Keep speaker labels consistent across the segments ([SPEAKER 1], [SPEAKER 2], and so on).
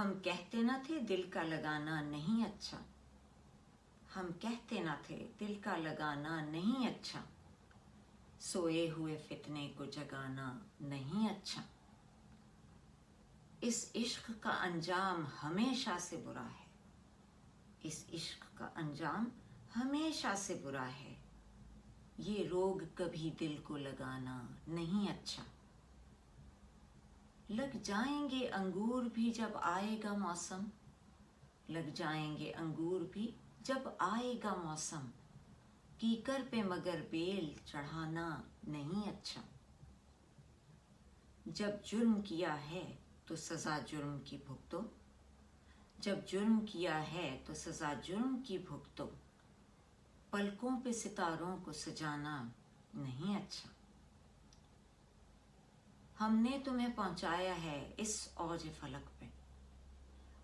[SPEAKER 1] हम कहते न थे दिल का लगाना नहीं अच्छा। हम कहते न थे दिल का लगाना नहीं अच्छा। सोए हुए फितने को जगाना नहीं अच्छा। इस इश्क का अंजाम हमेशा से बुरा है। इस इश्क का अंजाम हमेशा से बुरा है। ये रोग कभी दिल को लगाना नहीं अच्छा। लग जाएँगे अंगूर भी जब आएगा मौसम। लग जाएँगे अंगूर भी जब आएगा मौसम। कीकर पे मगर बेल चढ़ाना नहीं अच्छा। जब जुर्म किया है तो सजा जुर्म की भुगतो। जब जुर्म किया है तो सजा जुर्म की भुगतो। पलकों पे सितारों को सजाना नहीं अच्छा। हमने तुम्हें पहुँचाया है इस औज फलक पे।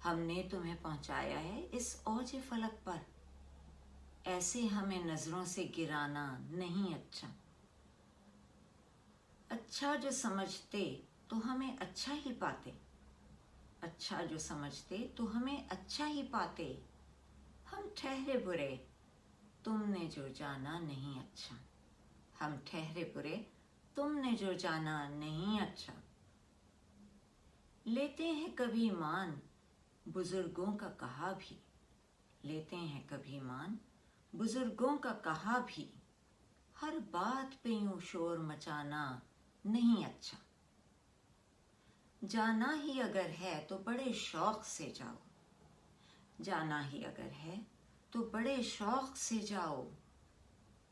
[SPEAKER 1] हमने तुम्हें पहुँचाया है इस औज फलक पर। ऐसे हमें नज़रों से गिराना नहीं अच्छा। अच्छा जो समझते तो हमें अच्छा ही पाते। अच्छा जो समझते तो हमें अच्छा ही पाते। हम ठहरे बुरे, तुमने जो जाना नहीं अच्छा। हम ठहरे बुरे तुमने जो जाना नहीं अच्छा। लेते हैं कभी मान, बुज़ुर्गों का कहा भी। लेते हैं कभी मान, बुज़ुर्गों का कहा भी। हर बात पे यूँ शोर मचाना नहीं अच्छा। जाना ही अगर है तो बड़े शौक से जाओ। जाना ही अगर है तो बड़े शौक से जाओ।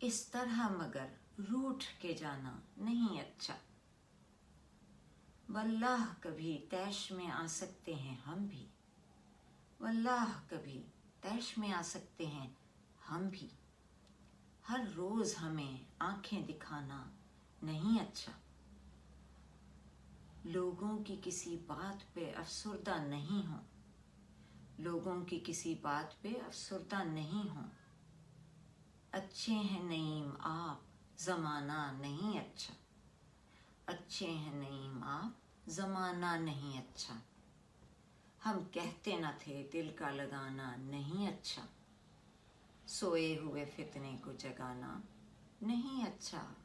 [SPEAKER 1] इस तरह मगर रूठ के जाना नहीं अच्छा। वल्लाह कभी तैश में आ सकते हैं हम भी। वल्लाह कभी तैश में आ सकते हैं हम भी। हर रोज हमें आँखें दिखाना नहीं अच्छा। लोगों की किसी बात पे अफसरदा नहीं हो। लोगों की किसी बात पे अफसरदा नहीं हो। अच्छे हैं नईम आप जमाना नहीं अच्छा। अच्छे हैं नहीं माँ, जमाना नहीं अच्छा। हम कहते न थे, दिल का लगाना नहीं अच्छा। सोए हुए फितने को जगाना नहीं अच्छा।